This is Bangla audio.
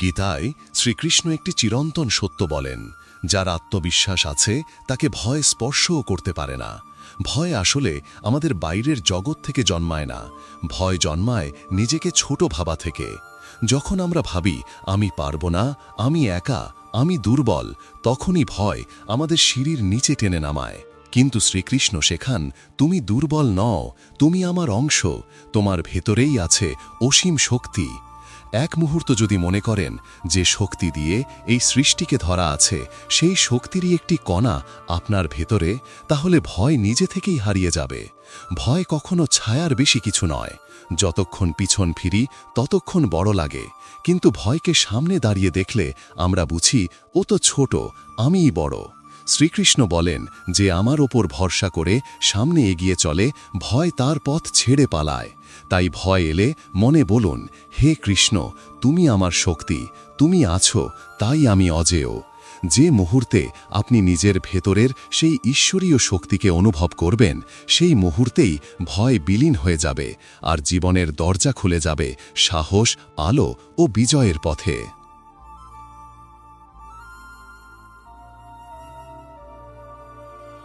গীতায় শ্রীকৃষ্ণ একটি চিরন্তন সত্য বলেন, যার আত্মবিশ্বাস আছে, তাকে ভয় স্পর্শও করতে পারে না। ভয় আসলে আমাদের বাইরের জগৎ থেকে জন্মায় না। ভয় জন্মায় নিজেকে ছোট ভাবা থেকে। যখন আমরা ভাবি, আমি পারব না, আমি একা, আমি দুর্বল, তখনই ভয় আমাদের সিঁড়ির নিচে টেনে নামায়। কিন্তু শ্রীকৃষ্ণ শেখান, তুমি দুর্বল নও, তুমি আমার অংশ, তোমার ভেতরেই আছে অসীম শক্তি। এক মুহূর্ত যদি মনে করেন যে শক্তি দিয়ে এই সৃষ্টিকে ধরা আছে, সেই শক্তিরই একটি কণা আপনার ভেতরে, তাহলে ভয় নিজে থেকেই হারিয়ে যাবে। ভয় কখনো ছায়ার বেশি কিছু নয়। যতক্ষণ পিছন ফিরি, ততক্ষণ বড় লাগে। কিন্তু ভয়কে সামনে দাঁড়িয়ে দেখলে আমরা বুঝি, ও তো ছোট, আমিই বড়। শ্রীকৃষ্ণ বলেন যে আমার ওপর ভরসা করে সামনে এগিয়ে চলে, ভয় তার পথ ছেড়ে পালায়। তাই ভয় এলে মনে বলুন, হে কৃষ্ণ, তুমি আমার শক্তি, তুমি আছো, তাই আমি অজেয়। যে মুহূর্তে আপনি নিজের ভেতরের সেই ঈশ্বরীয় শক্তিকে অনুভব করবেন, সেই মুহূর্তেই ভয় বিলীন হয়ে যাবে, আর জীবনের দরজা খুলে যাবে সাহস, আলো ও বিজয়ের পথে।